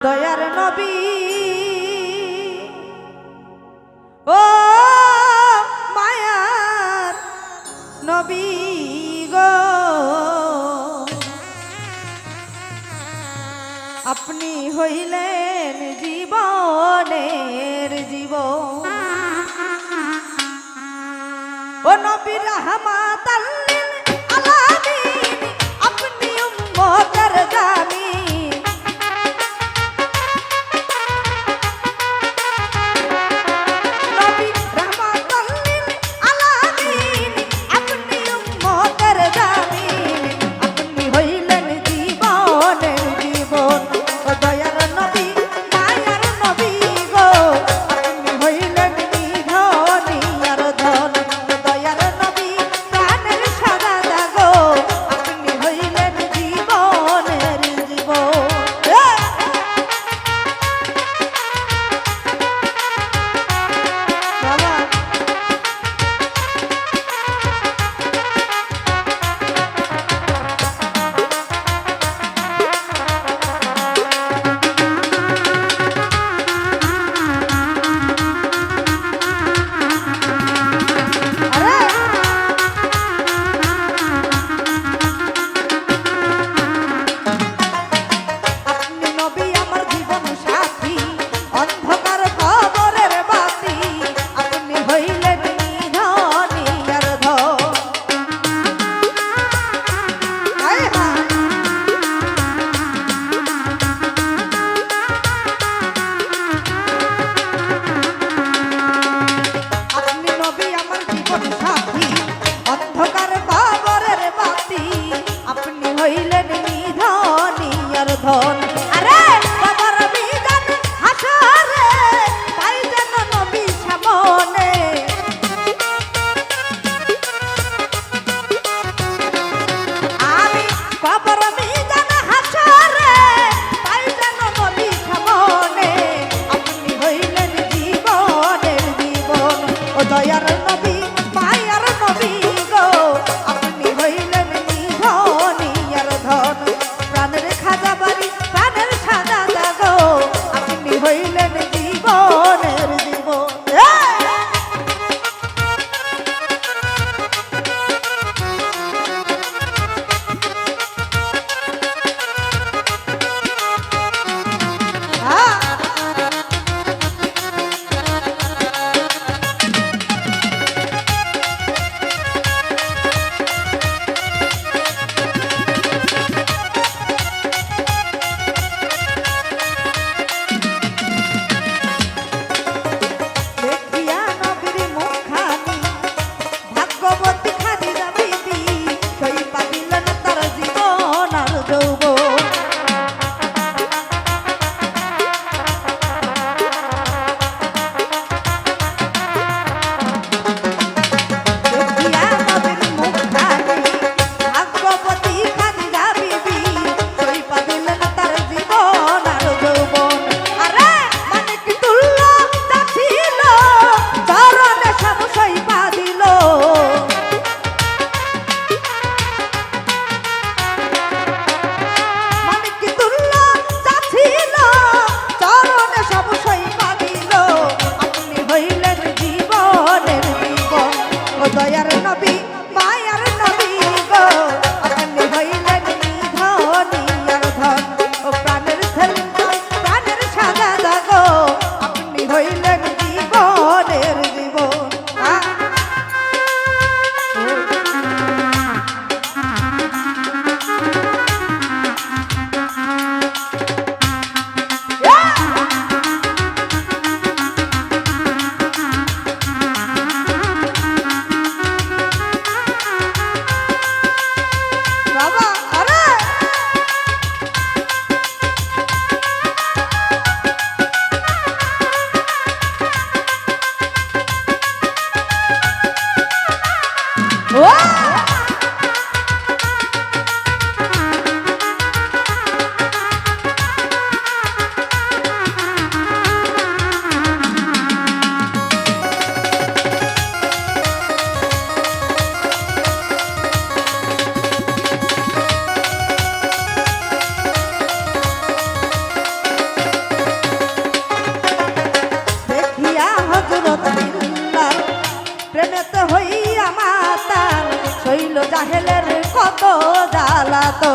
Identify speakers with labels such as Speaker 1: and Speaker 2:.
Speaker 1: দয়ার নবী। ও মায়ার নবী গো। আপনি হইলেন জীবনের জীব ও নবী রাহমাতাল জাহেলের কত জ্বালাতো